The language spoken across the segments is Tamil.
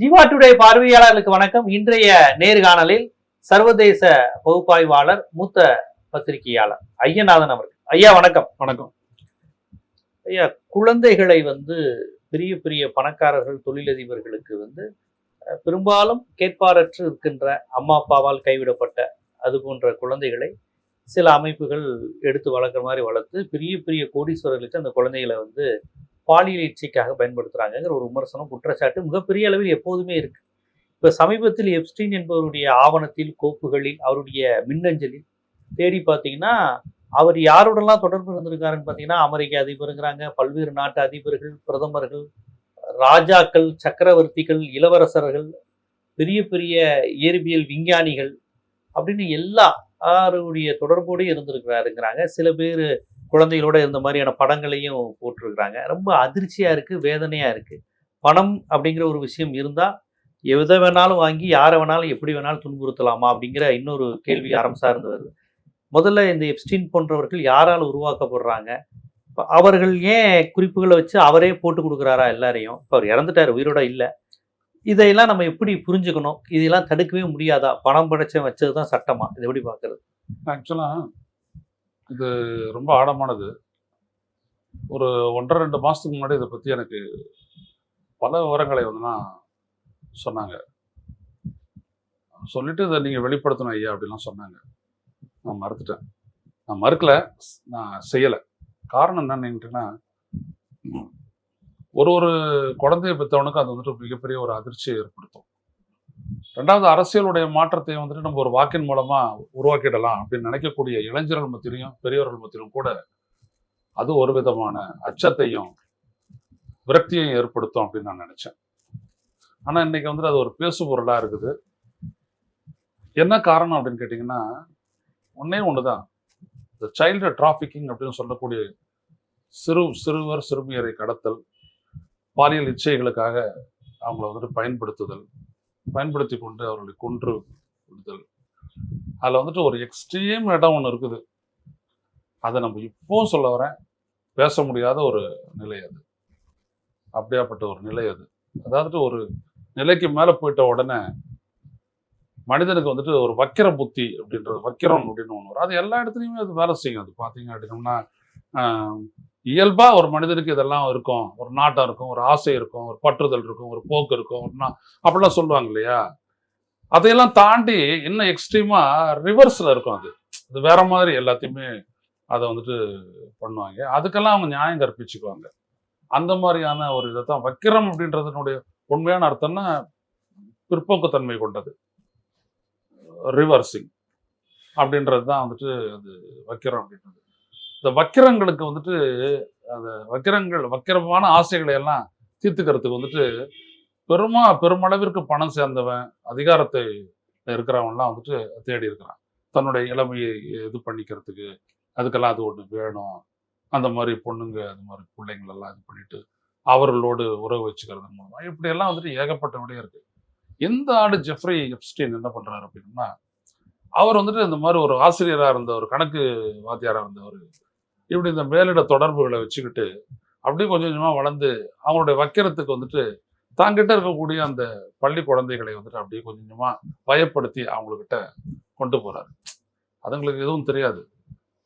ஜீவா டுடே பார்வையாளர்களுக்கு வணக்கம். இன்றைய நேர்காணலில் சர்வதேச பகுப்பாய்வாளர் மூத்த பத்திரிகையாளர் ஐயநாதன் அவர்கள். ஐயா வணக்கம். வணக்கம். ஐயா குழந்தைகளை வந்து பெரிய பெரிய பணக்காரர்கள் தொழிலதிபர்களுக்கு வந்து பெரும்பாலும் கேட்பாரற்று இருக்கின்ற அம்மா அப்பாவால் கைவிடப்பட்ட அது போன்ற குழந்தைகளை சில அமைப்புகள் எடுத்து வளர்க்குற மாதிரி வளர்த்து பெரிய பெரிய கோடீஸ்வரர்களுக்கு அந்த குழந்தைகளை வந்து பாலியல் இச்சைக்காக பயன்படுத்துகிறாங்கங்கிற ஒரு விமர்சனம் குற்றச்சாட்டு மிகப்பெரிய அளவில் எப்போதுமே இருக்குது இப்போ சமீபத்தில் எப்ஸ்டீன் என்பவருடைய ஆவணத்தில் கோப்புகளில் அவருடைய மின்னஞ்சலில் தேடி பார்த்தீங்கன்னா அவர் யாரோடலாம் தொடர்பு இருந்திருக்காருன்னு பார்த்தீங்கன்னா அமெரிக்க அதிபருங்கிறாங்க பல்வேறு நாட்டு அதிபர்கள் பிரதமர்கள் ராஜாக்கள் சக்கரவர்த்திகள் இளவரசர்கள் பெரிய பெரிய இயற்பியல் விஞ்ஞானிகள் அப்படின்னு எல்லா அவருடைய தொடர்போடு இருந்திருக்கிறாருங்கிறாங்க. சில பேர் குழந்தைகளோட இருந்த மாதிரியான படங்களையும் போட்டிருக்கிறாங்க. ரொம்ப அதிர்ச்சியா இருக்கு வேதனையா இருக்கு. பணம் அப்படிங்கிற ஒரு விஷயம் இருந்தா எதை வேணாலும் வாங்கி யாரை வேணாலும் எப்படி வேணாலும் துன்புறுத்தலாமா அப்படிங்கிற இன்னொரு கேள்வி அறம் சார்ந்து வருது. முதல்ல இந்த எப்ஸ்டீன் போன்றவர்கள் யாரால் உருவாக்கப்படுறாங்க? இப்ப அவர்கள் ஏன் குறிப்புகளை வச்சு அவரே போட்டு கொடுக்குறாரா எல்லாரையும்? இப்போ அவர் இறந்துட்டார் உயிரோட இல்லை. இதையெல்லாம் நம்ம எப்படி புரிஞ்சுக்கணும்? இதெல்லாம் தடுக்கவே முடியாதா? பணம் படைச்சவன் வச்சது தான் சட்டமா? இது எப்படி பார்க்கறது? ஆக்சுவலாக இது ரொம்ப ஆழமானது. ஒரு ஒன்றரை ரெண்டு மாதத்துக்கு முன்னாடி இதை பற்றி எனக்கு பல விவரங்களை வந்து நான் சொன்னாங்க. சொல்லிட்டு இதை நீங்கள் வெளிப்படுத்தணும் ஐயா அப்படிலாம் சொன்னாங்க. நான் மறுத்துட்டேன். நான் மறுக்கலை. நான் செய்யலை. காரணம் என்னன்னு ஒரு ஒரு குழந்தைய பெற்றவனுக்கு அது வந்துட்டு மிகப்பெரிய ஒரு அதிர்ச்சியை ஏற்படுத்தும். ரெண்டாவது அரசியலுடைய மாற்றத்தை வந்துட்டு நம்ம ஒரு வாக்கின் மூலமா உருவாக்கிடலாம் அப்படின்னு நினைக்கக்கூடிய இளைஞர்கள் மத்தியிலையும் பெரியவர்கள் மத்தியிலும் கூட அது ஒரு விதமான அச்சத்தையும் விரக்தியையும் ஏற்படுத்தும் அப்படின்னு நான் நினைச்சேன். ஆனா இன்னைக்கு வந்துட்டு அது ஒரு பேசு பொருளா இருக்குது. என்ன காரணம் அப்படின்னு கேட்டிங்கன்னா ஒன்னே ஒண்ணுதான். இந்த சைல்டு டிராஃபிக்கிங் அப்படின்னு சொல்லக்கூடிய சிறு சிறுவர் சிறுமியரை கடத்தல் பாலியல் இச்சைகளுக்காக அவங்கள வந்துட்டு பயன்படுத்துதல் பயன்படுத்தி கொண்டு அவர்களை கொன்று விடுதல். அதில் வந்துட்டு ஒரு எக்ஸ்ட்ரீம் இடம் ஒன்று இருக்குது. அதை நம்ம இப்போவும் சொல்ல வரேன். பேச முடியாத ஒரு நிலை அது. அப்படியாப்பட்ட ஒரு நிலை அது. அதாவது ஒரு நிலைக்கு மேலே போயிட்ட உடனே மனிதனுக்கு வந்துட்டு ஒரு வக்கிர புத்தி அப்படின்றது வக்கிரம் அப்படின்னு ஒன்று வரும். அது எல்லா இடத்துலையுமே அது வேலை செய்யும். அது பார்த்தீங்க அப்படின்னோம்னா இயல்பாக இயல்பா ஒரு மனிதனுக்கு இதெல்லாம் இருக்கும். ஒரு நாட்டம் இருக்கும் ஒரு ஆசை இருக்கும் ஒரு பற்றுதல் இருக்கும் ஒரு போக்கு இருக்கும் ஒரு அப்படிலாம் சொல்லுவாங்க இல்லையா? அதையெல்லாம் தாண்டி இன்னும் எக்ஸ்ட்ரீமா ரிவர்ஸ்ல இருக்கும் அது. அது வேற மாதிரி எல்லாத்தையுமே அதை வந்துட்டு பண்ணுவாங்க. அதுக்கெல்லாம் அவங்க நியாயம் கற்பிச்சுக்குவாங்க. அந்த மாதிரியான ஒரு இதை தான் வக்கிரம் அப்படின்றதுனுடைய உண்மையான அர்த்தம்னா பிற்போக்குத்தன்மை கொண்டது. ரிவர்சிங் அப்படின்றது தான் வந்துட்டு அது வக்கிரம் அப்படின்றது. இந்த வக்கிரங்களுக்கு வந்துட்டு அந்த வக்கிரங்கள் வக்கிரமான ஆசைகளை எல்லாம் தீர்த்துக்கிறதுக்கு வந்துட்டு பெருமா பெருமளவிற்கு பணம் சேர்ந்தவன் அதிகாரத்தை இருக்கிறவன்லாம் வந்துட்டு தேடி இருக்கிறான். தன்னுடைய இளமையை இது பண்ணிக்கிறதுக்கு அதுக்கெல்லாம் அது ஒன்று வேணும். அந்த மாதிரி பொண்ணுங்க அது மாதிரி பிள்ளைங்களெல்லாம் இது பண்ணிட்டு அவர்களோடு உறவு வச்சுக்கிறது மூலமாக இப்படியெல்லாம் வந்துட்டு ஏகப்பட்ட விடையே இருக்கு. எந்த ஆடு ஜெஃப்ரி எப்ஸ்டீன் என்ன பண்ணுறாரு அப்படின்னா அவர் வந்துட்டு இந்த மாதிரி ஒரு ஆசிரியராக இருந்த ஒரு கணக்கு வாத்தியாரா இருந்தவர் இப்படி இந்த மேலிட தொடர்புகளை வச்சுக்கிட்டு அப்படியே கொஞ்சம் கொஞ்சமாக வளர்ந்து அவங்களுடைய வக்கிரத்துக்கு வந்துட்டு தாங்கிட்ட இருக்கக்கூடிய அந்த பள்ளி குழந்தைகளை வந்துட்டு அப்படியே கொஞ்சம் கொஞ்சமா பயப்படுத்தி அவங்கக்கிட்ட கொண்டு போகிறாரு அதுங்களுக்கு எதுவும் தெரியாது.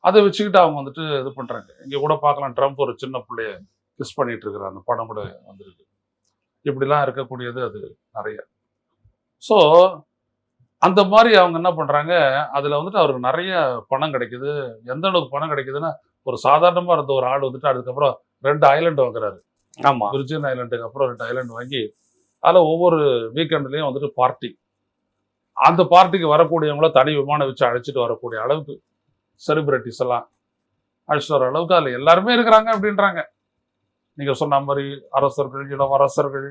அதை வச்சுக்கிட்டு அவங்க வந்துட்டு இது பண்ணுறாங்க இங்கே கூட பார்க்கலாம் ட்ரம்ப் ஒரு சின்ன பிள்ளைய கிஸ் பண்ணிட்டு இருக்கிற அந்த படம் கூட வந்திருக்கு. இப்படிலாம் இருக்கக்கூடியது அது நிறைய. ஸோ அந்த மாதிரி அவங்க என்ன பண்றாங்க அதுல வந்துட்டு அவருக்கு நிறைய பணம் கிடைக்குது. எந்த அளவுக்கு பணம் கிடைக்குதுன்னா ஒரு சாதாரணமா இருந்த ஒரு ஆள் வந்துட்டு அதுக்கப்புறம் ரெண்டு ஐலண்ட் வாங்குறாரு. ஆமா. விர்ஜின் ஐலண்டுக்கு அப்புறம் ரெண்டு ஐலண்ட் வாங்கி அதில் ஒவ்வொரு வீக்கெண்ட்லேயும் வந்துட்டு பார்ட்டி அந்த பார்ட்டிக்கு வரக்கூடியவங்கள தனி விமானம் வச்சு அழைச்சிட்டு வரக்கூடிய அளவுக்கு செலிபிரிட்டிஸ் எல்லாம் அழைச்சிட்டு வர அளவுக்கு அதில் எல்லாருமே இருக்கிறாங்க அப்படின்றாங்க. நீங்கள் சொன்ன மாதிரி அரசர்கள் இளவரசர்கள்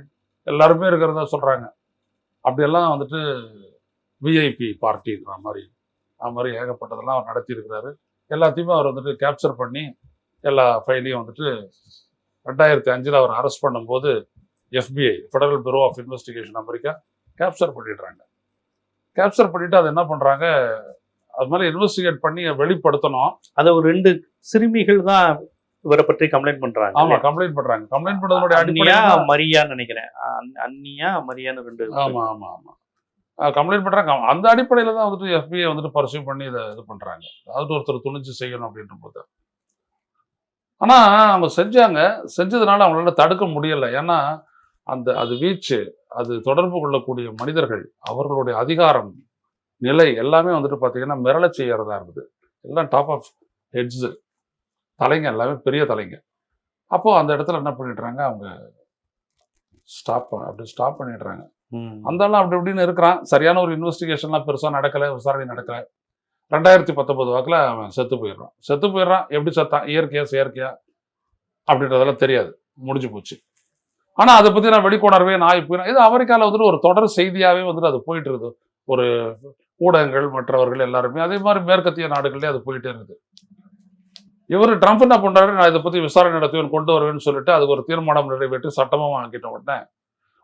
எல்லாருமே இருக்கிறதா சொல்கிறாங்க அப்படியெல்லாம் வந்துட்டு விஐபி பார்ட்டிங்கிற மாதிரி. அது மாதிரி ஏகப்பட்டதெல்லாம் அவர் நடத்தி இருக்கிறாரு எல்லாத்தையுமே அவர் வந்துட்டு கேப்சர் பண்ணி எல்லா ஃபைலையும் வந்துட்டு ரெண்டாயிரத்தி அஞ்சில் அவர் அரெஸ்ட் பண்ணும்போது FBI federal bureau of investigation America capture பண்ணிடுறாங்க. கேப்சர் பண்ணிட்டு அதை என்ன பண்றாங்க? அது மாதிரி இன்வெஸ்டிகேட் பண்ணி வெளிப்படுத்தணும். அதை ஒரு ரெண்டு சிறுமிகள் தான் இவரை பற்றி கம்ப்ளைண்ட் பண்றாங்க. ஆமா கம்ப்ளைண்ட் பண்றாங்க. கம்ப்ளைண்ட் பண்ணதனுடைய அன்னியா அடிப்படையில் மரியான்னு நினைக்கிறேன். அன்- அன்னியா மரியான்னு ரெண்டு ஆமா ஆமா ஆமா. கம்ப்ளைண்ட் பண்ணுறாங்க அந்த அடிப்படையில் தான் வந்துட்டு எஃபிஐ வந்துட்டு பர்சியூ பண்ணி இதை இது பண்ணுறாங்க அதாவது ஒருத்தர் துணிச்சு செய்யணும் அப்படின்ற போது ஆனால் அவங்க செஞ்சாங்க. செஞ்சதுனால அவங்களால தடுக்க முடியலை. ஏன்னா அந்த அது வீச்சு அது தொடர்பு கொள்ளக்கூடிய மனிதர்கள் அவர்களுடைய அதிகாரம் நிலை எல்லாமே வந்துட்டு பார்த்தீங்கன்னா மிரள செய்யறதா இருக்குது எல்லாம் டாப் ஆஃப் ஹெட்ஸ் தலைங்க எல்லாமே பெரிய தலைங்க. அப்போது அந்த இடத்துல என்ன பண்ணிடுறாங்க? அவங்க ஸ்டாப் அப்படி ஸ்டாப் பண்ணிடுறாங்க. அந்த ஆளும் அப்படி இப்படின்னு இருக்கிறான். சரியான ஒரு இன்வெஸ்டிகேஷன்லாம் பெருசாக நடக்கலை விசாரணை நடக்கலை. ரெண்டாயிரத்தி பத்தொன்பது வாக்கில் அவன் செத்து போயிடுறான். செத்து போயிடுறான். எப்படி செத்தான்? இயற்கையா செயற்கையா? அப்படின்றதெல்லாம் தெரியாது. முடிஞ்சு போச்சு. ஆனால் அதை பற்றி நான் வெளிக்கொணர்வே நான் போயிடும் இது அமெரிக்காவில் வந்துட்டு ஒரு தொடர் செய்தியாகவே வந்துட்டு அது போயிட்டு இருக்குது. ஒரு ஊடகங்கள் மற்றவர்கள் எல்லாருமே அதே மாதிரி மேற்கத்திய நாடுகள்லேயே அது போயிட்டே இருக்குது. இவர் ட்ரம்ப் என்ன பண்ணுறாரு நான் இதை பற்றி விசாரணை நடத்துவேன் கொண்டு வருவேன்னு சொல்லிட்டு அதுக்கு ஒரு தீர்மானம் நிறைவேற்றி சட்டமாக வாங்கிட்ட உடனே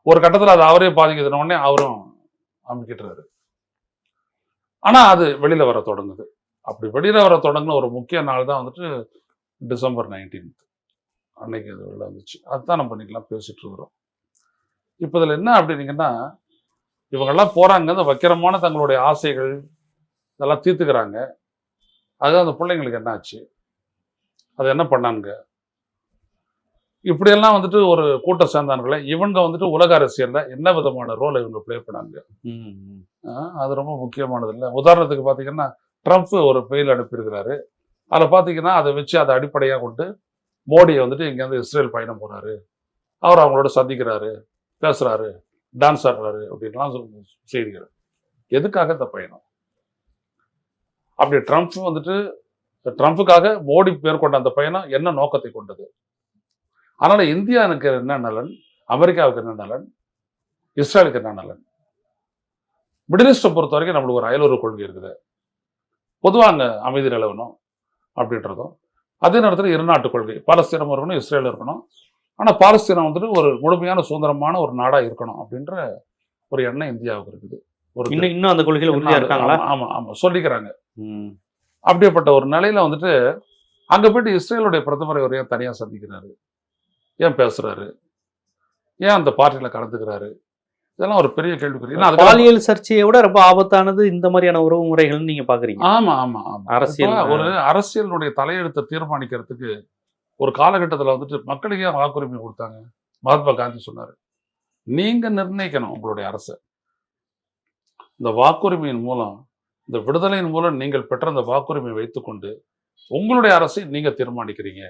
ஒரு கட்டத்தில் அது அவரே பாதிக்குதுன அவரும் அமைக்கிட்டுறாரு. ஆனால் அது வெளியில் வர தொடங்குது. அப்படி வெளியில் வர தொடங்கின ஒரு முக்கிய நாள் தான் வந்துட்டு டிசம்பர் நைன்டீன்த். அன்னைக்கு அது வெளில வந்துச்சு. அதுதான் நம்ம பண்ணிக்கலாம் பேசிட்டு இருக்கிறோம். இப்போ இதில் என்ன அப்படின்னீங்கன்னா இவங்கெல்லாம் போகிறாங்க இந்த வக்கிரமான தங்களுடைய ஆசைகள் இதெல்லாம் தீர்த்துக்கிறாங்க. அதுதான் அந்த பிள்ளைங்களுக்கு என்னாச்சு? அது என்ன பண்ணானுங்க? இப்படியெல்லாம் வந்துட்டு ஒரு கூட்டம் சேர்ந்தானுங்களே இவங்க வந்துட்டு உலக அரசியல்ல என்ன விதமான ரோலை இவங்க ப்ளே பண்ணாங்க? அது ரொம்ப முக்கியமானது இல்லை உதாரணத்துக்கு பார்த்தீங்கன்னா ட்ரம்ப் ஒரு பெயில் அனுப்பியிருக்கிறாரு. அதில் பார்த்தீங்கன்னா அதை வச்சு அதை அடிப்படையாக கொண்டு மோடியை வந்துட்டு இங்கேருந்து இஸ்ரேல் பயணம் போறாரு. அவர் அவங்களோட சந்திக்கிறாரு பேசுறாரு டான்ஸ் ஆடுறாரு அப்படின்லாம் செய்திகள். எதுக்காக இந்த பயணம்? அப்படி ட்ரம்ப் வந்துட்டு ட்ரம்ப்புக்காக மோடி மேற்கொண்ட அந்த பயணம் என்ன நோக்கத்தை கொண்டது? அதனால இந்தியாவுக்கு என்ன நலன்? அமெரிக்காவுக்கு என்ன நலன்? இஸ்ரேலுக்கு என்ன நலன்? மிடிலிஸ்ட்டை பொறுத்த வரைக்கும் நம்மளுக்கு ஒரு அயலுறவு கொள்கை இருக்குது. பொதுவாக அங்கே அமைதி நிலவணும் அப்படின்றதும் அதே நேரத்தில் இருநாட்டு கொள்கை. பாலஸ்தீனம் இருக்கணும் இஸ்ரேல் இருக்கணும். ஆனால் பாலஸ்தீனம் வந்துட்டு ஒரு முழுமையான சுதந்திரமான ஒரு நாடாக இருக்கணும் அப்படின்ற ஒரு எண்ணம் இந்தியாவுக்கு இருக்குது. ஒரு இன்னும் இன்னும் அந்த கொள்கையில உறுதியா இருக்காங்களா? ஆமா, ஆமா ஆமா. சொல்லிக்கிறாங்க. அப்படிப்பட்ட ஒரு நிலையில வந்துட்டு அங்க போயிட்டு இஸ்ரேலுடைய பிரதமரை ஒரு ஏன் தனியா சந்திக்கிறாரு. ஏன் பேசுறாரு? ஏன் அந்த பார்ட்டியில கலந்துக்கிறாரு? இதெல்லாம் ஒரு பெரிய கேள்விக்குறி. ஏன்னா பாலியல் சர்ச்சையை விட ரொம்ப ஆபத்தானது இந்த மாதிரியான உறவு முறைகள் நீங்க பாக்குறீங்க. ஆமா ஆமா ஆமா. அரசியல் ஒரு அரசியலுடைய தலையெழுத்தை தீர்மானிக்கிறதுக்கு ஒரு காலகட்டத்துல வந்துட்டு மக்களுக்கு ஏன் வாக்குரிமை கொடுத்தாங்க? மகாத்மா காந்தி சொன்னாரு நீங்க நிர்ணயிக்கணும் உங்களுடைய அரசை. இந்த வாக்குரிமையின் மூலம் இந்த விடுதலையின் மூலம் நீங்கள் பெற்ற அந்த வாக்குரிமையை வைத்துக்கொண்டு உங்களுடைய அரசை நீங்க தீர்மானிக்கிறீங்க.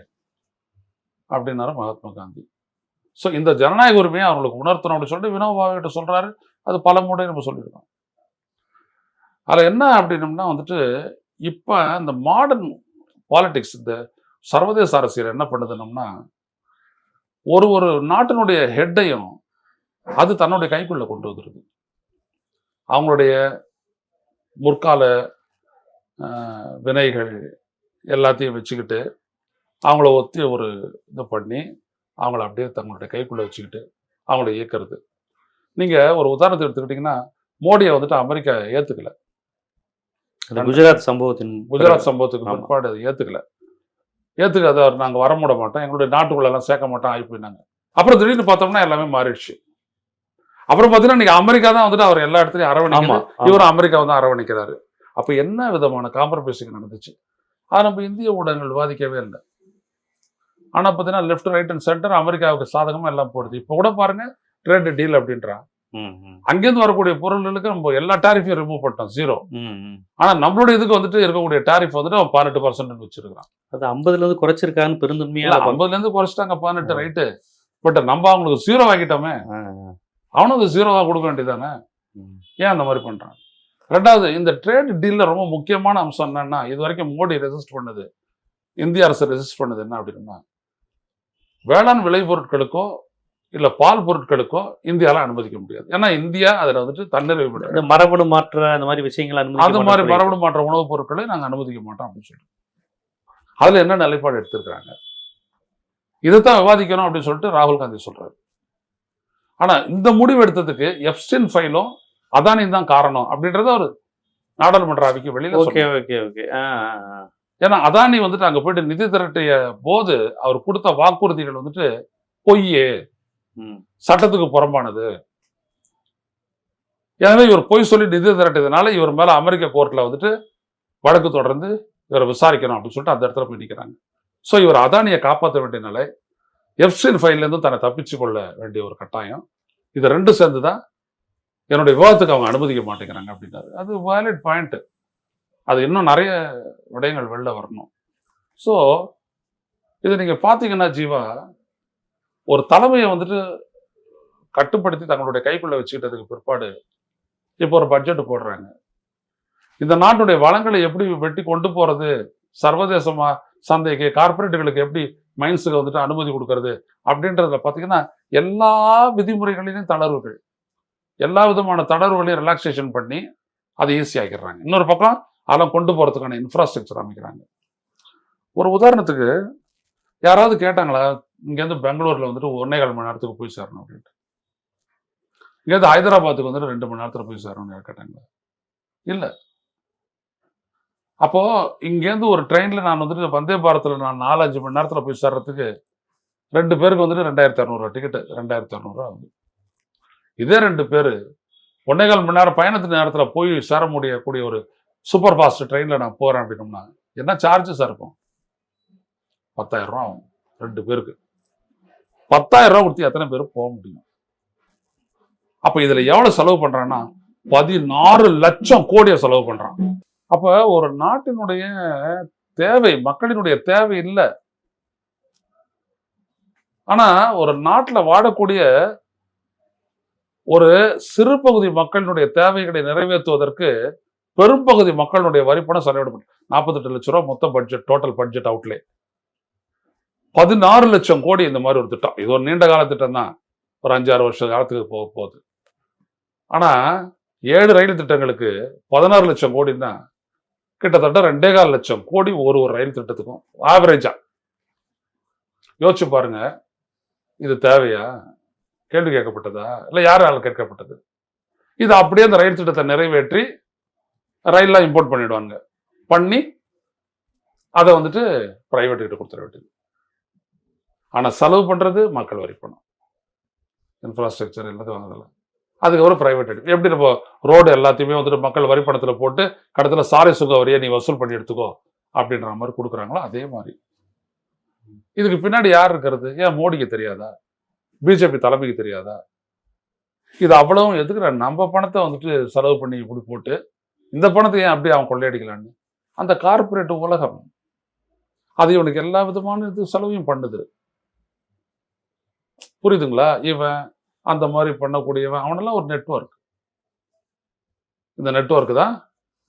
அப்படின்னாரு மகாத்மா காந்தி. ஸோ இந்த ஜனநாயக உரிமையை அவங்களுக்கு உணர்த்தணும் அப்படின்னு சொல்லிட்டு வினோபா கிட்ட சொல்றாரு. அது பல முறை நம்ம சொல்லியிருக்கோம். அதில் என்ன அப்படின்னம்னா வந்துட்டு இப்போ இந்த மாடர்ன் பாலிடிக்ஸ் இந்த சர்வதேச அரசியல் என்ன பண்ணுதுனோம்னா ஒரு ஒரு நாட்டினுடைய ஹெட்டையும் அது தன்னுடைய கைக்குள்ளே கொண்டு வந்துருது. அவங்களுடைய முற்கால வினைகள் எல்லாத்தையும் வச்சுக்கிட்டு அவங்கள ஒத்தி ஒரு இது பண்ணி அவங்கள அப்படியே தங்களுடைய கைக்குள்ள வச்சுக்கிட்டு அவங்கள இயக்கிறது. நீங்க ஒரு உதாரணத்தை எடுத்துக்கிட்டிங்கன்னா மோடியை வந்துட்டு அமெரிக்கா ஏத்துக்கல. அந்த குஜராத் சம்பவத்தின் குஜராத் சம்பவத்துக்கு ஆமா. பிற்பாடு அதை ஏத்துக்கல. ஏத்துக்காத அவர் நாங்க வர முட மாட்டோம். எங்களுடைய நாட்டுக்குள்ள எல்லாம் சேர்க்க மாட்டோம் ஆகி போயினாங்க அப்புறம் திடீர்னு பார்த்தோம்னா எல்லாமே மாறிடுச்சு. அப்புறம் பார்த்தீங்கன்னா நீங்க அமெரிக்கா தான் வந்துட்டு அவர் எல்லா இடத்துலயும் ஆமா. இவரும் அமெரிக்காவை தான் அரவணைக்கிறாரு. அப்ப என்ன விதமான காம்ப்ரமைசிங் நடந்துச்சு? அது நம்ம இந்திய ஊடகங்கள் விவாதிக்கவே இல்லை. ஆனா பார்த்தீங்கன்னா லெஃப்ட் ரைட் அண்ட் சென்டர் அமெரிக்காவுக்கு சாதகமா எல்லாம் போடுது. இப்போ கூட பாருங்க ட்ரேட் டீல் ம், அங்கேருந்து வரக்கூடிய பொருள்களுக்கு நம்ம எல்லா டாரிஃபையும் ரிமூவ் பண்ணிட்டோம் ஜீரோ. ஆனா நம்மளுடைய இதுக்கு வந்துட்டு இருக்கக்கூடிய டாரிஃப் வந்துட்டு அவன் பதினெட்டு பர்சன்ட் வச்சிருக்கான் அது ஐம்பதுல இருந்து குறைச்சிருக்கான்னு பெருந்தன்மையா ஐம்பதுல இருந்து குறைச்சிட்டாங்க பதினெட்டு ரைட்டு பட் நம்ம அவங்களுக்கு ஜீரோ ஆ. அவனுக்கு ஜீரோவா கொடுக்க வேண்டியதானே. ஏன் அந்த மாதிரி பண்றான்? ரெண்டாவது இந்த ட்ரேட் டீல்ல ரொம்ப முக்கியமான அம்சம் என்னன்னா இது வரைக்கும் மோடி ரெசிஸ்ட் பண்ணது இந்திய அரசு ரெசிஸ்ட் பண்ணது என்ன அப்படின்னா வேளாண் விளைபொருட்களுக்கோ இல்ல பால் பொருட்களுக்கோ இந்தியால அனுமதிக்க முடியாது. ஏன்னா இந்தியா அதுல வந்துட்டு தன்னிறைவு மரபணு மாற்ற அந்த மாதிரி விஷயங்கள் அது மாதிரி மரபணு மாற்ற உணவுப் பொருட்களை நாங்க அனுமதிக்க மாட்டோம் அப்படின்னு சொல்லிட்டு. அதுல என்ன நிலைப்பாடு எடுத்திருக்கிறாங்க? இதைத்தான் விவாதிக்கணும் அப்படின்னு சொல்லிட்டு ராகுல் காந்தி சொல்றாரு. ஆனா இந்த முடிவு எடுத்ததுக்கு எப்ஸ்டின் ஃபைலும் அதானி தான் காரணம் அப்படின்றத ஒரு நாடாளுமன்ற அவைக்கு வெளியில ஓகே. Okay okay. ஏன்னா அதானி வந்துட்டு அங்க போயிட்டு நிதி திரட்டிய போது அவர் கொடுத்த வாக்குறுதிகள் வந்துட்டு பொய்யே. சட்டத்துக்கு புறம்பானது. எனவே இவர் பொய் சொல்லி நிதி திரட்டியதுனால இவர் மேல அமெரிக்க கோர்ட்ல வந்துட்டு வழக்கு தொடர்ந்து இவரை விசாரிக்கணும் அப்படின்னு சொல்லிட்டு அந்த இடத்துல போய் நிக்கிறாங்க. ஸோ இவர் அதானியை காப்பாற்ற வேண்டிய நிலை எஃப்சின் ஃபைல்ல இருந்து தன்னை தப்பிச்சு கொள்ள வேண்டிய ஒரு கட்டாயம். இது ரெண்டும் சேர்ந்து தான் என்னுடைய விவாதத்துக்கு அவங்க அனுமதிக்க மாட்டேங்கிறாங்க அப்படின்னாரு. அது வேலிட் பாயிண்ட் அது இன்னும் நிறைய விடயங்கள் வெளில வரணும். ஸோ இது நீங்கள் பார்த்தீங்கன்னா ஜீவா ஒரு தலைமையை வந்துட்டு கட்டுப்படுத்தி தங்களுடைய கைக்குள்ளே வச்சுக்கிட்டதுக்கு பிற்பாடு இப்போ ஒரு பட்ஜெட் போடுறாங்க. இந்த நாட்டுடைய வளங்களை எப்படி வெட்டி கொண்டு போகிறது சர்வதேசமா சந்தைக்கு கார்ப்பரேட்டுகளுக்கு எப்படி மைன்ஸுக்கு வந்துட்டு அனுமதி கொடுக்கறது அப்படின்றதுல பார்த்தீங்கன்னா எல்லா விதிமுறைகளிலும் தளர்வுகள் எல்லா விதமான தளர்வுகளையும் ரிலாக்ஸேஷன் பண்ணி அதை ஈஸியாக்கிடுறாங்க இன்னொரு பக்கம் அதெல்லாம் கொண்டு போகிறதுக்கான இன்ஃப்ராஸ்ட்ரக்சர் அமைக்கிறாங்க. ஒரு உதாரணத்துக்கு யாராவது கேட்டாங்களா இங்கேருந்து பெங்களூரில் வந்துட்டு ஒன்னே கால் மணி நேரத்துக்கு போய் சேரணும் அப்படின்ட்டு. இங்கேருந்து ஹைதராபாத்துக்கு வந்துட்டு ரெண்டு மணி நேரத்தில் போய் சேரணும்னு யார் கேட்டாங்களா இல்லை. அப்போது இங்கேருந்து ஒரு ட்ரெயினில் நான் வந்துட்டு வந்தே பாரத்தில் நான் நாலஞ்சு மணி நேரத்தில் போய் சேர்றதுக்கு ரெண்டு பேருக்கு வந்துட்டு ரெண்டாயிரத்தி இரநூறுவா டிக்கெட்டு ரெண்டாயிரத்தி இரநூறுவா ஆகுது. இதே ரெண்டு பேர் ஒன்னேகால் மணி நேரம் பயணத்து நேரத்தில் போய் சேர முடியக்கூடிய ஒரு சூப்பர் ஃபாஸ்ட் ட்ரெயின்ல நான் போறேன் அப்படின்னோம்னா என்ன சார்ஜஸ் இருக்கும்? பத்தாயிரம் ரூபா ஆகும். ரெண்டு பேருக்கு. பத்தாயிரம் ரூபா கொடுத்து எத்தனை பேர் போக முடியும்? அப்ப இதுல எவ்வளவு செலவு பண்றான்னா பதினாறு லட்சம் கோடியை செலவு பண்றான். அப்ப ஒரு நாட்டினுடைய தேவை மக்களினுடைய தேவை இல்லை. ஆனா ஒரு நாட்டுல வாழக்கூடிய ஒரு சிறு பகுதி மக்களினுடைய தேவைகளை நிறைவேற்றுவதற்கு பெரும்பகுதி மக்களுடைய வரிப்பணம் செலவிடப்பட்டு நாற்பத்தெட்டு லட்ச ரூபா மொத்த பட்ஜெட் டோட்டல் பட்ஜெட் அவுட்லே பதினாறு லட்சம் கோடி இந்த மாதிரி ஒரு திட்டம். இது ஒரு நீண்ட கால திட்டம் தான். ஒரு அஞ்சாறு வருஷ காலத்துக்கு போக போகுது. ஆனால் ஏழு ரயில் திட்டங்களுக்கு பதினாறு லட்சம் கோடின்னா கிட்டத்தட்ட ரெண்டே கால் லட்சம் கோடி ஒரு ஒரு ரயில் திட்டத்துக்கும் ஆவரேஜா யோசிச்சு பாருங்க. இது தேவையா? கேள்வி கேட்கப்பட்டதா? இல்லை யாரால் கேட்கப்பட்டது? இது அப்படியே அந்த ரயில் திட்டத்தை நிறைவேற்றி ரயில்லாம் இம்போர்ட் பண்ணிடுவாங்க பண்ணி அதை வந்துட்டு பிரைவேட் கிட்ட கொடுத்துட வேண்டியது. ஆனால் செலவு பண்ணுறது மக்கள் வரி பணம். இன்ஃப்ராஸ்ட்ரக்சர் எல்லாத்தையும் வாங்குறதுல அதுக்கப்புறம் பிரைவேட் எப்படி நம்ம ரோடு எல்லாத்தையுமே வந்துட்டு மக்கள் வரி பணத்தில் போட்டு கடத்தில் சாரி சுக வரியை நீ வசூல் பண்ணி எடுத்துக்கோ அப்படின்ற மாதிரி கொடுக்குறாங்களோ அதே மாதிரி. இதுக்கு பின்னாடி யார் இருக்கிறது? ஏன் மோடிக்கு தெரியாதா? பிஜேபி தலைமைக்கு தெரியாதா? இது அவ்வளவும் எதுக்குற நம்ம பணத்தை வந்துட்டு செலவு பண்ணி இப்படி போட்டு இந்த பணத்தை ஏன் அப்படியே அவன் கொள்ளையடிக்கலான்னு? அந்த கார்ப்பரேட் உலகம். அது இவனுக்கு எல்லா விதமான இது செலவையும் பண்ணுது. புரியுதுங்களா? இவன் அந்த மாதிரி பண்ணக்கூடியவன் அவனெல்லாம் ஒரு நெட்வொர்க் இந்த நெட்வொர்க் தான்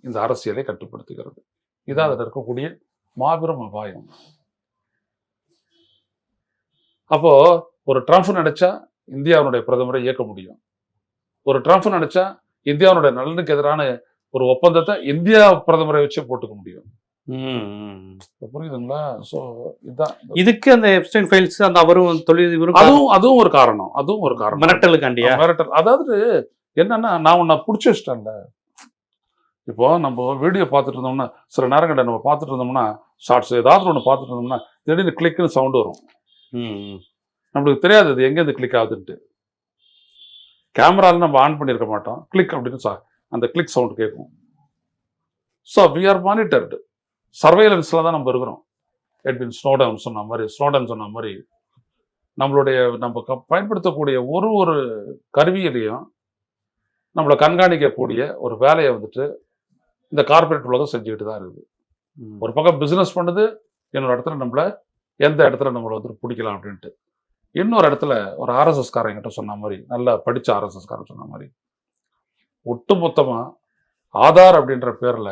இந்த அரசியலை கட்டுப்படுத்துகிறது. இதான் அதில் இருக்கக்கூடிய மாபெரும் அபாயம். அப்போ ஒரு ட்ரம்ப் நினைச்சா இந்தியாவுடைய பிரதமரை இயக்க முடியும். ஒரு ட்ரம்ப் நினைச்சா இந்தியாவுடைய நலனுக்கு எதிரான ஒரு ஒப்பந்தத்தை இந்தியா பிரதமரை வச்சு போட்டுக்க முடியும். புரியுதுங்களா? சோ இதுதான் இதுக்கு அந்த எப்ஸ்டைன் ஃபைல்ஸ் அந்த அவரும் தொழிலதிபரும் அதுவும் அதுவும் ஒரு காரணம். அதுவும் ஒரு காரணம். மிரட்டலுக்காண்டியா? மிரட்டல். அதாவது என்னன்னா நான் உன்னை பிடிச்சி வச்சிட்டேன்ல. இப்போ நம்ம வீடியோ பார்த்துட்டு இருந்தோம்னா சில நேரங்களில் நம்ம பார்த்துட்டு இருந்தோம்னா ஷார்ட்ஸ் ஏதாவது ஒன்று பார்த்துட்டு இருந்தோம்னா திடீர்னு கிளிக்னு சவுண்ட் வரும். நம்மளுக்கு தெரியாது அது எங்கேருந்து கிளிக் ஆகுதுன்ட்டு. கேமரால நம்ம ஆன் பண்ணியிருக்க மாட்டோம். கிளிக் அப்படின்னு சா அந்த கிளிக் சவுண்ட் கேட்கும் ஸோ வி ஆர் மானிட்டர்டு சர்வைலன்ஸில் தான் நம்ம இருக்கிறோம். எட்வின் ஸ்னோடன் சொன்ன மாதிரி ஸ்னோடன் சொன்ன மாதிரி நம்மளுடைய நம்ம க- பயன்படுத்தக்கூடிய ஒரு ஒரு கருவியிலையும் நம்மளை கண்காணிக்கக்கூடிய ஒரு வேலையை வந்துட்டு இந்த கார்ப்பரேட் உலகம் செஞ்சுக்கிட்டு தான் இருக்குது. ஒரு பக்கம் பிசினஸ் பண்ணுது இன்னொரு இடத்துல நம்மள எந்த இடத்துல நம்மளை வந்துட்டு பிடிக்கலாம் அப்படின்ட்டு. இன்னொரு இடத்துல ஒரு ஆர்எஸ்எஸ் காரங்கிட்ட சொன்ன மாதிரி நல்லா படிச்ச ஆர்எஸ்எஸ் காரன் சொன்ன மாதிரி ஒட்டு மொத்தமா ஆதார் அப்படின்ற பேர்ல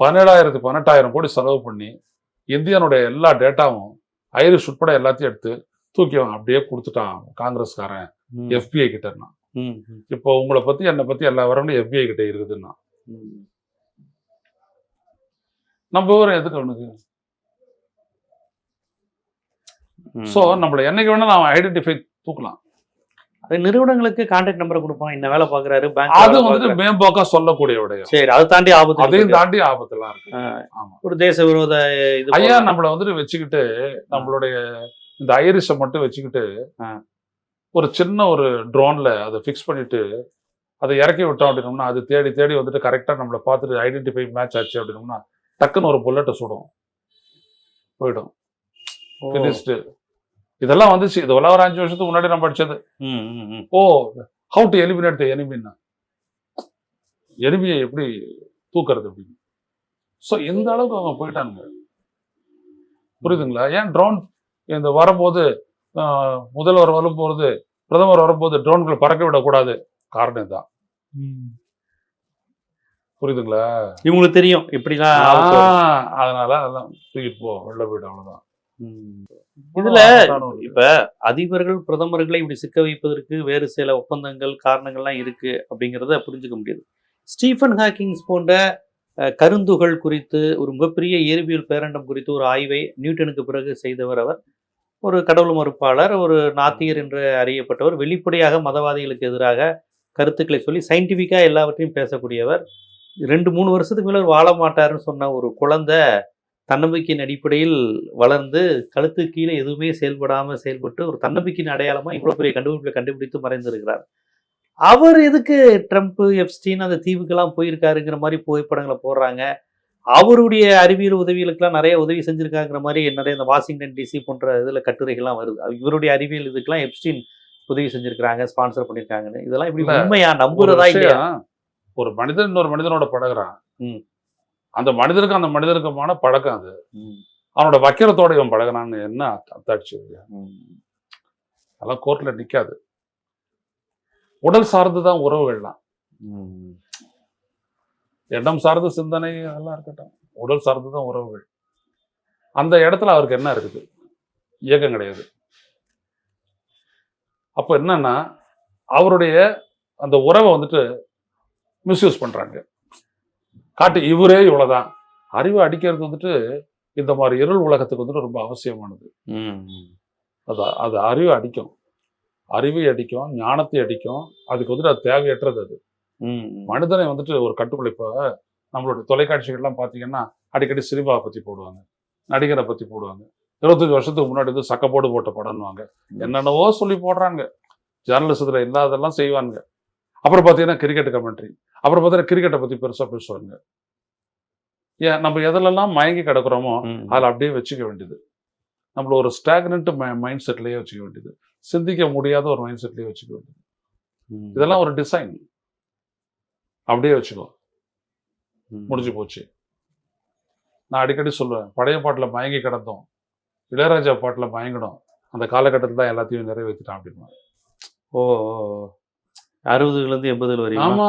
பதினேழாயிரத்து பதினெட்டாயிரம் கோடி செலவு பண்ணி இந்தியனுடைய எல்லா டேட்டாவும் ஐரிஷ் உட்பட எல்லாத்தையும் எடுத்து தூக்கி அவன் அப்படியே கொடுத்துட்டான் காங்கிரஸ்காரன். எஃபிஐ கிட்டன்னா. இப்போ உங்களை பத்தி என்னை பத்தி எல்லா விவரங்களும் எஃபிஐ கிட்ட இருக்குதுன்னா. நம்ம விவரம் எதுக்கு அவனுக்கு. ஸோ நம்மளை என்னைக்கு வேணா நான் ஐடென்டிஃபை தூக்கலாம் நிறுவனங்களுக்கு கான்டாக்ட் நம்பரை கொடுப்பான் இந்த வேலை பாக்குறாரு அது பேங்க் வந்துட்டு மேம்போக்கா சொல்லக்கூடிய விடயம் சரி அதை தாண்டி ஆபத்து அதையும். தாண்டி ஆபத்தெல்லாம் இருக்கு ஒரு தேச விரோத இது ஐயா. நம்மள வந்துட்டு வச்சுக்கிட்டு நம்மளுடைய இந்த ஐரிஷ மட்டும் வச்சுக்கிட்டு. ஒரு சின்ன ஒரு ட்ரோன்ல அதை ஃபிக்ஸ் பண்ணிட்டு அதை இறக்கி விட்டோம் அப்படின்னோம்னா அது தேடி தேடி வந்துட்டு கரெக்டா நம்மளை பார்த்துட்டு ஐடென்டிஃபை மேட்ச் ஆச்சு அப்படின்னோம்னா டக்குன்னு ஒரு புல்லட்டை சுடும் போயிடும். ஃபினிஷ்டு இதெல்லாம் வந்துச்சு. இதெல்லாம் ஒரு அஞ்சு வருஷத்துக்கு முன்னாடி நம்ம படிச்சது. Oh how to eliminate the எனிமின்னா எனிமியை எப்படி தூக்குறது அப்படின்னு. ஸோ இந்த அளவுக்கு அவங்க போயிட்டாங்க புரியுதுங்களா? ஏன் ட்ரோன் இந்த வரும்போது முதல்வர் வரும்போது பிரதமர் வரும்போது ட்ரோன்களை பறக்க விடக்கூடாது? காரணம் தான் புரியுதுங்களா? இவங்களுக்கு தெரியும். இப்படிலாம் அதனால அதெல்லாம் தூக்கிட்டு போ வெளில போயிட்டு அவ்வளவுதான். ம். இதுல இப்ப அதிபர்கள் பிரதமர்களை இப்படி சிக்க வைப்பதற்கு வேறு சில ஒப்பந்தங்கள் காரணங்கள்லாம் இருக்கு அப்படிங்கிறத புரிஞ்சுக்க முடியுது. ஸ்டீஃபன் ஹாக்கிங்ஸ் போன்ற கருந்துகள் குறித்து ஒரு மிகப்பெரிய இயற்பியல் பேரண்டம் குறித்து ஒரு ஆய்வை நியூட்டனுக்கு பிறகு செய்தவர் அவர். ஒரு கடவுள் மறுப்பாளர் ஒரு நாத்திகர் என்று அறியப்பட்டவர் வெளிப்படையாக மதவாதிகளுக்கு எதிராக கருத்துக்களை சொல்லி சயின்டிஃபிக்கா எல்லாவற்றையும் பேசக்கூடியவர். ரெண்டு மூணு வருஷத்துக்கு மேல வாழ மாட்டாருன்னு சொன்ன ஒரு குழந்தை தன்னம்பிக்கையின் அடிப்படையில் வளர்ந்து கழுத்து கீழே எதுவுமே செயல்படாம செயல்பட்டு ஒரு தன்னம்பிக்கையின் அடையாளமா இவ்வளவு பெரிய கண்டுபிடிப்பை கண்டுபிடித்து மறைந்திருக்கிறார். அவர் எதுக்கு ட்ரம்ப் எப்ஸ்டீன் அந்த தீவுக்கெல்லாம் போயிருக்காருங்கிற மாதிரி புகைப்படங்களை போடுறாங்க. அவருடைய அறிவியல் உதவிகளுக்கெல்லாம் நிறைய உதவி செஞ்சிருக்காங்கிற மாதிரி நிறைய இந்த வாஷிங்டன் டிசி போன்ற இதுல கட்டுரைகள்லாம் வருது. இவருடைய அறிவியல் இதுக்கெல்லாம் எப்ஸ்டீன் உதவி செஞ்சிருக்காங்க ஸ்பான்சர் பண்ணிருக்காங்கன்னு. இதெல்லாம் இப்படி உண்மையா நம்புறதா இல்லையா? ஒரு மனிதன் இன்னொரு மனிதனோட பழகுறான். அந்த மனிதனுக்கு அந்த மனிதனுக்குமான பழக்கம் அது. அவனோட வக்கீலத்தோட இவன் பழகுறான்னு என்ன அத்தாட்சி அதெல்லாம் கோர்ட்ல நிக்காது. உடல் சார்ந்துதான் உறவுகள்லாம். ம். எண்ணம் சார்ந்த சிந்தனை அதெல்லாம் இருக்கட்டும். உடல் சார்ந்துதான் உறவுகள். அந்த இடத்துல அவருக்கு என்ன இருக்குது? இயக்கம் கிடையாது. அப்போ என்னன்னா அவருடைய அந்த உறவை வந்துட்டு மிஸ்யூஸ் பண்றாங்க. காட்டு இவரே இவ்வளவுதான். அறிவை அடிக்கிறது வந்துட்டு இந்த மாதிரி இருள் உலகத்துக்கு வந்துட்டு ரொம்ப அவசியமானது. ம். அது அது அறிவை அடிக்கும். அறிவை அடிக்கும் ஞானத்தை அடிக்கும். அதுக்கு வந்துட்டு அது தேவையற்றது அது. மனிதனை வந்துட்டு ஒரு கட்டுக்குள்ள இப்போ நம்மளோட தொலைக்காட்சிகள்லாம் பார்த்தீங்கன்னா அடிக்கடி சினிமாவை பற்றி போடுவாங்க. நடிகரை பற்றி போடுவாங்க. இருபத்தஞ்சு வருஷத்துக்கு முன்னாடி வந்து சக்கப்போடு போட்ட படம்னுவாங்க. என்னென்னவோ சொல்லி போடுறாங்க. ஜேர்னலிசத்தில் இல்லாததெல்லாம் செய்வாங்க அப்புறம் பார்த்தீங்கன்னா கிரிக்கெட் கமெண்ட்ரி அப்புறம் பார்த்தீங்கன்னா கிரிக்கெட்டை பற்றி பெருசாக பேசுவாங்க. ஏன் நம்ம எதுலெல்லாம் மயங்கி கிடக்குறோமோ. அதில் அப்படியே வச்சுக்க வேண்டியது. நம்மள ஒரு ஸ்டாக்னன்ட் மைண்ட் செட்லேயே வச்சுக்க வேண்டியது. சிந்திக்க முடியாத ஒரு மைண்ட் செட்லேயே வச்சுக்க வேண்டியது. இதெல்லாம் ஒரு டிசைன் அப்படியே வச்சுக்கோ. முடிஞ்சு போச்சு. நான் அடிக்கடி சொல்லுவேன் பழைய பாட்டில் மயங்கி கிடந்தோம். இளையராஜா பாட்டில் மயங்கிடும் அந்த காலகட்டத்தில் தான் எல்லாத்தையும் நிறைவேற்றிட்டான் அப்படின்னு ஓ. அறுபதுல இருந்து எண்பதுல வரையும் ஆமா.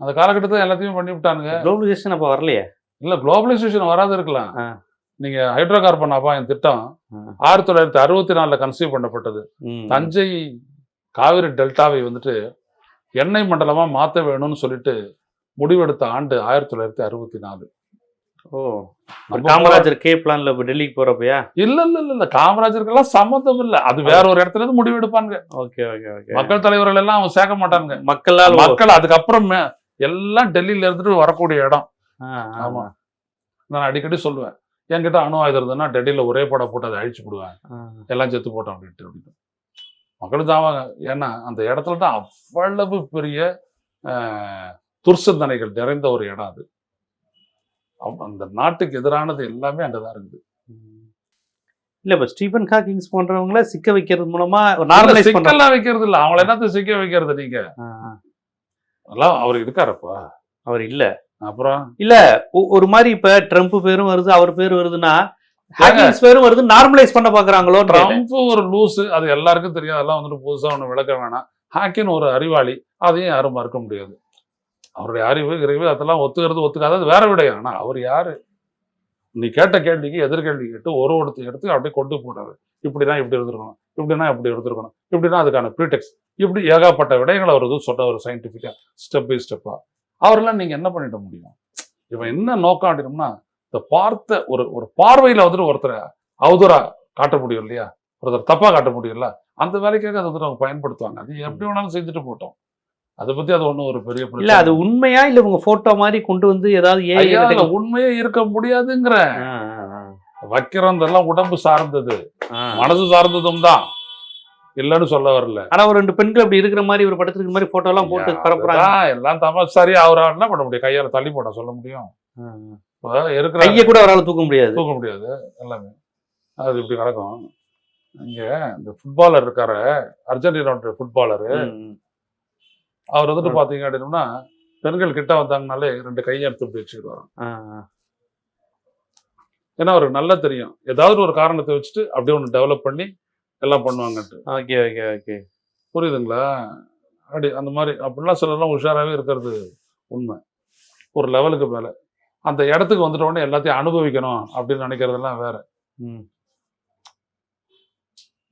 அந்த காலகட்டத்தில் எல்லாத்தையும் பண்ணி விட்டானுங்க குளோபலைசேஷன் அப்ப வரலையே இல்ல குளோபலைசேஷன் வராது இருக்கலாம். நீங்க ஹைட்ரோ கார்பன் அபாயம் திட்டம். ஆயிரத்தி தொள்ளாயிரத்தி அறுபத்தி நாலுல கன்சீவ் பண்ணப்பட்டது. தஞ்சை காவிரி டெல்டாவை வந்துட்டு எண்ணெய் மண்டலமா மாத்த வேணும்னு சொல்லிட்டு முடிவெடுத்த ஆண்டு ஆயிரத்தி தொள்ளாயிரத்தி அறுபத்தி நாலு ஓ காமராஜர் கே பிளான்ல டெல்லிக்கு போறப்பயா? இல்ல இல்ல இல்ல இல்ல. காமராஜருக்கெல்லாம் சம்மந்தம் இல்ல. அது வேற ஒரு இடத்துல இருந்து முடிவு எடுப்பாங்க. Okay okay okay. மக்கள் தலைவர்கள் எல்லாம் அவங்க சேர்க்க மாட்டாங்க. மக்களால் மக்கள் அதுக்கப்புறம் எல்லாம் டெல்லியில இருந்துட்டு வரக்கூடிய இடம். ஆமா. நான் அடிக்கடி சொல்லுவேன். என்கிட்ட அணு ஆயுதம் இருந்ததுன்னா டெல்லியில ஒரே படம் போட்டு அதை அழிச்சு விடுவேன். எல்லாம் செத்து போட்டோம் அப்படின்ட்டு அப்படின்னு மக்கள் தான் ஏன்னா அந்த இடத்துல தான் அவ்வளவு பெரிய துர்சிந்தனைகள் நிறைந்த ஒரு இடம் அது. அந்த நாட்டுக்கு எதிரானது எல்லாமே அங்கதான் இருக்குது. இல்ல இப்ப ஸ்டீபன் ஹாக்கிங்ஸ் போன்றவங்கள சிக்க வைக்கிறது மூலமா நார்மலைஸ் சிக்கல்லாம் வைக்கிறது இல்ல அவங்கள என்னத்த சிக்க வைக்கிறது நீங்க. அதெல்லாம் அவர் இருக்காரப்பா. அவர் இல்ல. அப்புறம்? இல்ல ஒரு மாதிரி இப்ப ட்ரம்ப் பேரும் வருது அவர் பேர் வருதுன்னா ஹாக்கிங்ஸ் பேரும் வருது நார்மலைஸ் பண்ண பாக்குறாங்களோ ட்ரம்ப் ஒரு லூசு அது எல்லாருக்கும் தெரியும் அதெல்லாம் வந்துட்டு புதுசா ஒண்ணு விளக்க வேணாம். ஹாக்கின் ஒரு அறிவாளி அதையும் யாரும் மறுக்க முடியாது. அவருடைய அறிவு இறைவு அதெல்லாம் ஒத்துக்கிறது ஒத்துக்காது. அது வேற விடயம். ஆனா அவர் யாரு? நீ கேட்ட கேள்விக்கு எதிர்கேள்வி கேட்டு ஒரு ஒருத்தர் எடுத்து அப்படியே கொண்டு போனாரு இப்படிதான் இப்படி எடுத்துருக்கணும் இப்படின்னா இப்படி எடுத்துருக்கணும் இப்படின்னா அதுக்கான ப்ரீடெக்ஸ் இப்படி ஏகப்பட்ட விடயங்களை அவர் வந்து சொன்ன ஒரு சயின்டிஃபிக்கா ஸ்டெப் பை ஸ்டெப்பா அவரெல்லாம் நீங்க என்ன பண்ணிட முடியும்? இவன் என்ன நோக்கம் அப்படின்னம்னா இந்த பார்த்த ஒரு ஒரு பார்வையில வந்துட்டு ஒருத்தரை அவதூறா காட்ட முடியும் இல்லையா? ஒருத்தர் தப்பா காட்ட முடியும்ல? அந்த வேலைக்காக அதை வந்துட்டு அவங்க பயன்படுத்துவாங்க. அது எப்படி வேணாலும் செஞ்சுட்டு போட்டோம் அதை பத்தி அது ஒண்ணும் ஒரு பெரிய இல்ல அது உண்மையா? இல்ல உங்க போட்டோ மாதிரி கொண்டு வந்து ஏதாவது அதுல உண்மையே இருக்க முடியாதுங்கிற வைக்கிறோம் இதெல்லாம் உடம்பு சார்ந்தது. மனசு சார்ந்ததும் தான். இல்லைன்னு சொல்ல வரல. ஆனா ஒரு ரெண்டு பெண்கள் அப்படி இருக்கிற மாதிரி ஒரு படத்துக்கு மாதிரி போட்டோ எல்லாம் போட்டு பரப்புறாங்க. எல்லாம் தமாசாரி அவர் என்ன பண்ண முடியும்? கையால தள்ளி போட சொல்ல முடியும்? இருக்கிற கைய கூட அவரால் தூக்க முடியாது. தூக்க முடியாது. எல்லாமே. அது இப்படி நடக்கும். இங்க இந்த ஃபுட்பாலர் இருக்காரு. Argentina footballer. அவர் வந்துட்டு பாத்தீங்க அப்படின்னா பெண்கள் கிட்ட வந்தாங்கனாலே ரெண்டு கையை எடுத்து இப்படி வச்சுக்கிடுவாங்க. ஏன்னா அவருக்கு நல்லா தெரியும். ஏதாவது ஒரு காரணத்தை வச்சுட்டு அப்படியே ஒன்று டெவலப் பண்ணி எல்லாம் பண்ணுவாங்கன்ட்டு. Okay okay okay. புரியுதுங்களா? அப்படி அந்த மாதிரி அப்படிலாம் சிலர்லாம் உஷாராகவே இருக்கிறது உண்மை. ஒரு லெவலுக்கு மேலே. அந்த இடத்துக்கு வந்துட்ட உடனே எல்லாத்தையும் அனுபவிக்கணும் அப்படின்னு நினைக்கிறதெல்லாம் வேற. ம்.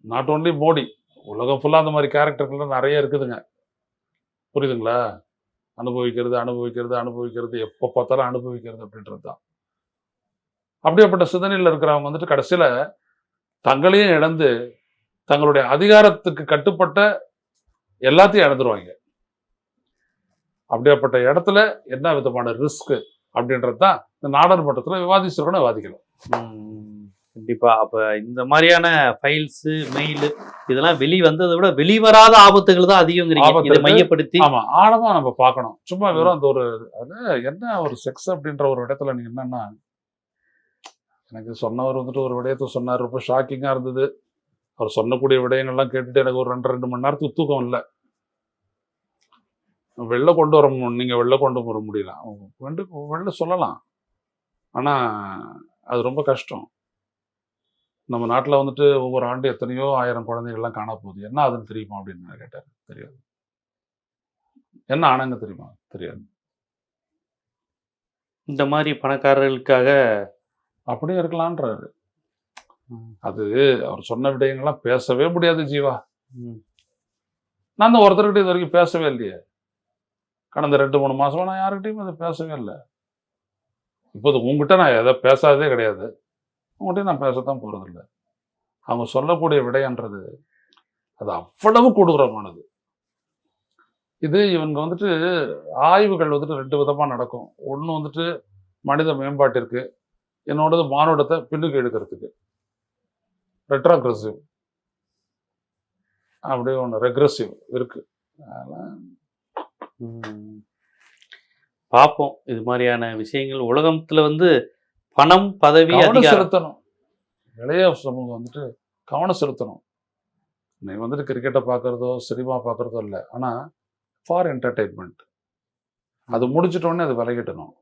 நாட் ஓன்லி மோடி உலகம் ஃபுல்லாக அந்த மாதிரி கேரக்டர்கள்லாம் நிறைய இருக்குதுங்க. புரியுதுங்களா? அனுபவிக்கிறது அனுபவிக்கிறது அனுபவிக்கிறது எப்போ பார்த்தாலும் அனுபவிக்கிறது அப்படின்றது தான் அப்படியேப்பட்ட சிந்தனையில் இருக்கிறவங்க வந்துட்டு கடைசியில் தங்களையும் இழந்து தங்களுடைய அதிகாரத்துக்கு கட்டுப்பட்ட எல்லாத்தையும் இழந்துருவாங்க. அப்படியாப்பட்ட இடத்துல என்ன விதமான ரிஸ்க் அப்படின்றது தான் இந்த நாடாளுமன்றத்தில் மட்டத்தில் விவாதிச்சிருக்கணும் விவாதிக்கலாம் ம். கண்டிப்பா. அப்ப இந்த மாதிரியான ஃபைல்ஸ் மெயில் இதெல்லாம் வெளி வந்ததை விட வெளிவராத ஆபத்துகள் தான் அதிகங்கிறீங்க இதை. மையப்படுத்தி. ஆமா ஆழமா நம்ம பார்க்கணும். சும்மா வெறும் அந்த ஒரு அது என்ன ஒரு செக்ஸ் அப்படின்ற ஒரு இடத்துல நீங்க என்னன்னா எனக்கு சொன்னவர் வந்துட்டு ஒரு விடயத்தை சொன்னார். ரொம்ப ஷாக்கிங்கா இருந்தது. அவர் சொன்னக்கூடிய விடயங்கள்லாம் கேட்டுட்டு எனக்கு ஒரு ரெண்டு ரெண்டு மணி நேரத்துக்கு தூக்கம் இல்லை வெளில கொண்டு வர மு- நீங்க வெளில கொண்டு வர முடியல. வெளில சொல்லலாம். ஆனா அது ரொம்ப கஷ்டம். நம்ம நாட்டில் வந்துட்டு ஒவ்வொரு ஆண்டு எத்தனையோ ஆயிரம் குழந்தைகள்லாம் காண போகுது. என்ன ஆகுதுன்னு தெரியுமா அப்படின்னு நான் கேட்டார் தெரியாது. என்ன ஆனங்க தெரியுமா? தெரியாது. இந்த மாதிரி பணக்காரர்களுக்காக அப்படியே இருக்கலான்றாரு. அது அவர் சொன்ன விடயங்கள்லாம் பேசவே முடியாது ஜீவா. நான் அந்த ஒருத்தர்கிட்ட இது வரைக்கும் பேசவே இல்லையே. கடந்த ரெண்டு மூணு மாசமா நான் யாருக்கிட்டையும் அதை பேசவே இல்லை. இப்போது உங்ககிட்ட நான் எதை பேசாததே கிடையாது. உங்கள்கிட்ட நான் பேசத்தான் போறதில்ல. அவங்க சொல்லக்கூடிய விடயன்றது அது அவ்வளவு கொடூரமானது. இது இவங்க வந்துட்டு ஆய்வுகள் வந்துட்டு ரெண்டு விதமாக நடக்கும். ஒன்று வந்துட்டு மனித மேம்பாட்டிற்கு என்னோடது மானுடத்தை பின்னுக்கு எடுக்கிறதுக்கு ரெட்ராக்ரெசிவ் அப்படியே ஒன்று ரெக்ரெசிவ் இருக்கு. பார்ப்போம். இது மாதிரியான விஷயங்கள் உலகத்தில் வந்து பணம் பதவி கவனம் செலுத்தணும். இளைய சமூகம் வந்துட்டு கவனம் செலுத்தணும். நீ வந்துட்டு கிரிக்கெட்டை பார்க்கறதோ சினிமா பார்க்கறதோ இல்லை. ஆனா ஃபார் என்டர்டைன்மெண்ட் அது முடிச்சிட்ட உடனே அது விலகிட்டணும்.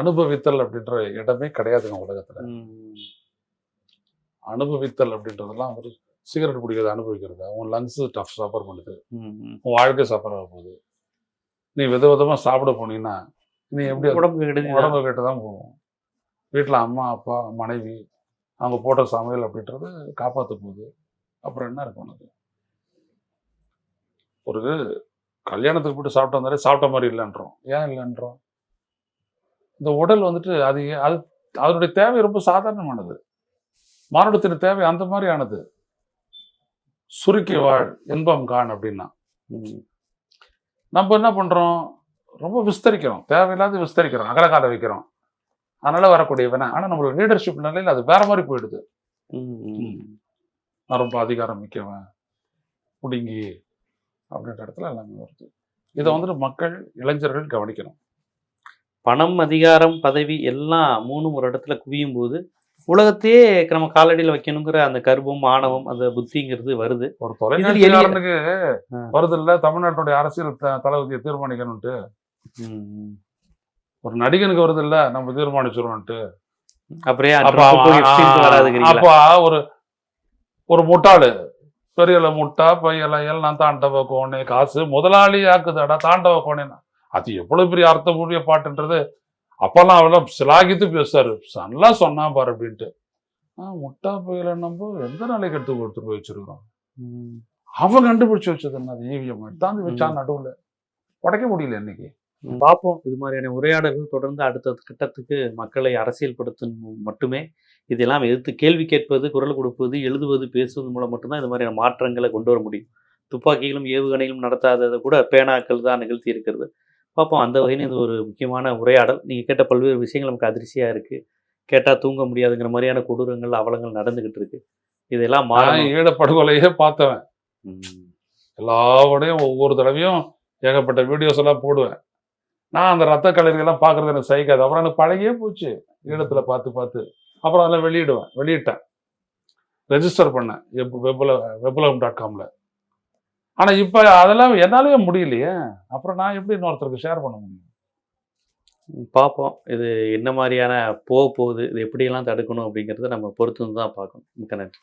அனுபவித்தல் அப்படின்ற இடமே கிடையாதுங்க உலகத்துல. அனுபவித்தல் அப்படின்றதெல்லாம் ஒரு சிகரெட் பிடிக்கிறது அனுபவிக்கிறது? உன் லங்ஸ் டஃப் சஃபர் பண்ணுது. உன் வாழ்க்கை சஃபர் ஆக போகுது. நீ வித விதமா சாப்பிட போனீங்கன்னா நீ எப்படி அது உடம்புக்கு கெடுதி உடம்பு கேட்டு தான் போகும். வீட்டில் அம்மா அப்பா மனைவி அவங்க போட்ட சமையல் அப்படின்றது காப்பாற்ற போகுது. அப்புறம் என்ன இருக்கும் உனக்கு ஒரு கல்யாணத்துக்கு போட்டு சாப்பிட்டு வந்தாலே சாப்பிட்ட மாதிரி இல்லைன்றோம். ஏன் இல்லைன்றோம்? இந்த உடல் வந்துட்டு அது அது அதனுடைய தேவை ரொம்ப சாதாரணமானது. மானுடத்தின் தேவை அந்த மாதிரியானது சுருக்கி வாழ் இன்பம் காண் அப்படின்னா. நம்ம என்ன பண்றோம்? ரொம்ப விஸ்தரிக்கிறோம். தேவையில்லாத விஸ்தரிக்கிறோம். அகலகால வைக்கிறோம். அதனால வரக்கூடிய வினை ஆனா நம்மளோட லீடர்ஷிப் நிலையில அது வேற மாதிரி போயிடுது. நான் ரொம்ப அதிகாரம் மிக்கவன். புடுங்கி அப்படின்ற இடத்துல எல்லாமே வருது. இதை வந்துட்டு மக்கள் இளைஞர்கள் கவனிக்கணும். பணம் அதிகாரம் பதவி எல்லாம் மூணும் ஒரு இடத்துல குவியும் போது உலகத்தையே நம்ம காலடியில் வைக்கணுங்கிற அந்த கர்வம் ஆணவம் அந்த புத்திங்கிறது வருது. ஒரு ஆ. வருது இல்ல? தமிழ்நாட்டுடைய அரசியல் தளபதியை தீர்மானிக்கணும்ட்டு. ஒரு நடிகனுக்கு வருது இல்ல நம்ம தீர்மானிச்சிருவோம்ட்டு அப்படியே அப்ப ஒரு ஒரு முட்டாளு. பெரியல முட்டா பையல எல்லாம் தாண்டவ கோணே. காசு முதலாளி ஆக்குதாடா தாண்டவ கோணேன்னா அது எவ்வளவு பெரிய அர்த்தமுடைய பாட்டுன்றது. அப்பெல்லாம் அவெல்லாம் சிலாகித்து பேசுறாரு. நல்லா சொன்னா பாரு அப்படின்ட்டு. ஆஹ் முட்டா பையல நம்ம எந்த நாளைக்கு எடுத்து கொடுத்துட்டு போய் வச்சிருக்கிறோம். அவன் கண்டுபிடிச்சு வச்சது என்ன அது ஈவிஎம் எடுத்தாந்து வச்சான் நடுவுல. உடைக்க முடியல இன்னைக்கு. பார்ப்போம். இது மாதிரியான உரையாடல்கள் தொடர்ந்து அடுத்த கட்டத்துக்கு மக்களை அரசியல்படுத்தும் மட்டுமே. இதெல்லாம் எதிர்த்து கேள்வி கேட்பது குரல் கொடுப்பது எழுதுவது பேசுவது மூலம் மட்டும்தான் இது மாதிரியான மாற்றங்களை கொண்டு வர முடியும். துப்பாக்கிகளும் ஏவுகணைகளும் நடத்தாததை கூட பேனாக்கள் தான் நிகழ்த்தி இருக்கிறது. பார்ப்போம். அந்த வகையில் இது ஒரு முக்கியமான உரையாடல். நீங்கள் கேட்ட பல்வேறு விஷயங்கள் நமக்கு அதிர்ச்சியாக இருக்குது கேட்டால் தூங்க முடியாதுங்கிற மாதிரியான கொடூரங்கள் அவலங்கள் நடந்துக்கிட்டு இருக்கு. இதெல்லாம் மாறணும். ஈழப்படுகொலையே பார்த்தவன். ம். எல்லாவோடையும் ஒவ்வொரு தடவையும் ஏகப்பட்ட வீடியோஸ் எல்லாம் போடுவேன். நான் அந்த ரத்த கலர்களெல்லாம் பார்க்குறது எனக்கு சகிக்காது. அப்புறம் எனக்கு பழகியே போச்சு. ஈழத்தில் பார்த்து பார்த்து. அப்புறம் அதெல்லாம் வெளியிடுவேன். வெளியிட்டேன். ரெஜிஸ்டர் பண்ணேன். வெப்புல வெப்புலம் டாட் காம்ல ஆனால் இப்போ அதெல்லாம் என்னாலயே முடியலையே. அப்புறம் நான் எப்படி இன்னொருத்தருக்கு ஷேர் பண்ண முடியும்? பார்ப்போம். இது என்ன மாதிரியான போக போகுது? இது எப்படியெல்லாம் தடுக்கணும் அப்படிங்கிறத நம்ம பொறுத்து தான் பார்க்கணும். மிக்க நன்றி.